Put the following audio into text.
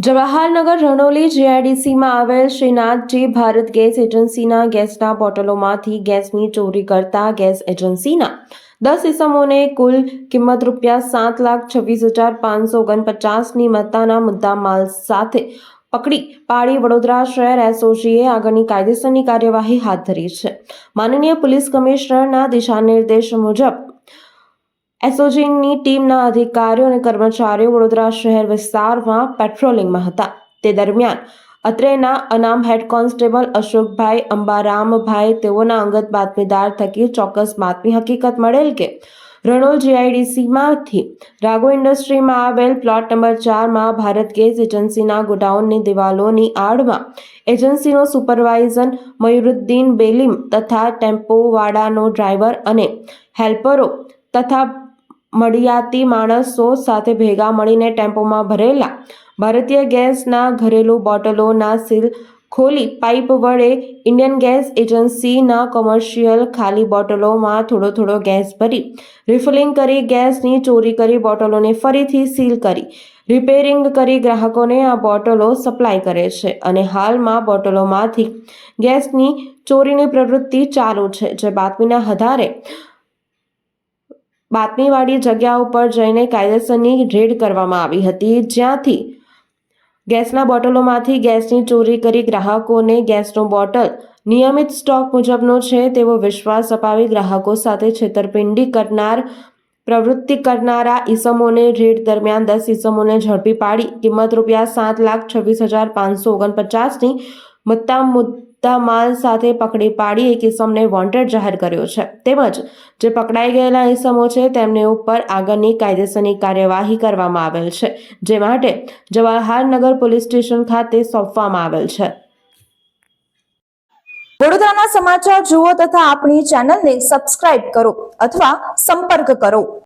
જવાહરનગર રણોલી જીઆઈડીસીમાં આવેલ શ્રીનાથજી ભારત ગેસ એજન્સીના ગેસના બોટલોમાંથી ગેસની ચોરી કરતા ગેસ એજન્સીના દસ ઇસમોને કુલ કિંમત રૂપિયા સાત લાખ છવ્વીસ હજાર પાંચસો ઓગણપચાસની મત્તાના મુદ્દા માલ સાથે પકડી પાડી વડોદરા શહેર એસઓજીએ આગળની કાયદેસરની કાર્યવાહી હાથ ધરી છે. માનનીય પોલીસ કમિશનરના દિશાનિર્દેશ મુજબ એસઓજીની ટીમના અધિકારીઓ અને કર્મચારીઓ વડોદરા શહેર વિસ્તારમાં પેટ્રોલિંગમાં હતા. તે દરમિયાન અત્રેના અનામ હેડ કોન્સ્ટેબલ અશોકભાઈ અંબારામભાઈ તેઓના અંગત બાતમીદાર થકી ચોક્કસ બાતમી હકીકત મળેલ કે રણોલ જીઆઈડીસીમાંથી રાઘો ઇન્ડસ્ટ્રીમાં આવેલ પ્લોટ નંબર ચારમાં ભારત ગેસ એજન્સીના ગોડાઉનની દિવાલોની આડમાં એજન્સીનો સુપરવાઇઝર મયુરુદ્દીન બેલીમ તથા ટેમ્પોવાળાનો ડ્રાઈવર અને હેલ્પરો તથા મળિયાતી માણસો સાથે ભેગા મળીને ટેમ્પોમાં ભરેલા. ભારતીય ગેસના ઘરેલું બોટલોના સીલ ખોલી પાઇપ વડે ઇન્ડિયન ગેસ એજન્સીના કોમર્શિયલ ખાલી બોટલોમાં થોડો થોડો ગેસ ભરી, રિફિલિંગ કરી, ગેસની ચોરી કરી, બોટલોને ફરીથી સીલ કરી, રિપેરિંગ કરી ગ્રાહકોને આ બોટલો સપ્લાય કરે છે અને હાલમાં બોટલોમાંથી ગેસની ચોરીની પ્રવૃત્તિ ચાલુ છે. જે બાતમીના આધારે બાતમીવાળી જગ્યા ઉપર જઈને કાયદેસરની રેડ કરવામાં આવી હતી. જ્યાંથી ગેસના બોટલોમાંથી ગેસની ચોરી કરી ગ્રાહકોને ગેસનો બોટલ નિયમિત સ્ટોક મુજબનો છે તેવો વિશ્વાસ અપાવી ગ્રાહકો સાથે છેતરપિંડી કરનાર, પ્રવૃત્તિ કરનારા ઈસમોને રેડ દરમિયાન દસ ઈસમોને ઝડપી પાડી. કિંમત રૂપિયા સાત લાખ છવ્વીસ હજાર પાંચસો ઓગણપચાસની મુદ્દા માલ સાથે પકડી પાડી એક ઇસમને વોન્ટેડ જાહેર કર્યો છે. તેમજ જે પકડાઈ ગયેલા ઇસમો છે, તેમને ઉપર આગળની કાયદેસરની કાર્યવાહી કરવામાં આવેલ છે, જે માટે જવાહરનગર પોલીસ સ્ટેશન ખાતે સોંપવામાં આવેલ છે. વડોદરાના સમાચાર જુઓ તથા આપણી ચેનલને સબસ્ક્રાઇબ કરો અથવા સંપર્ક કરો.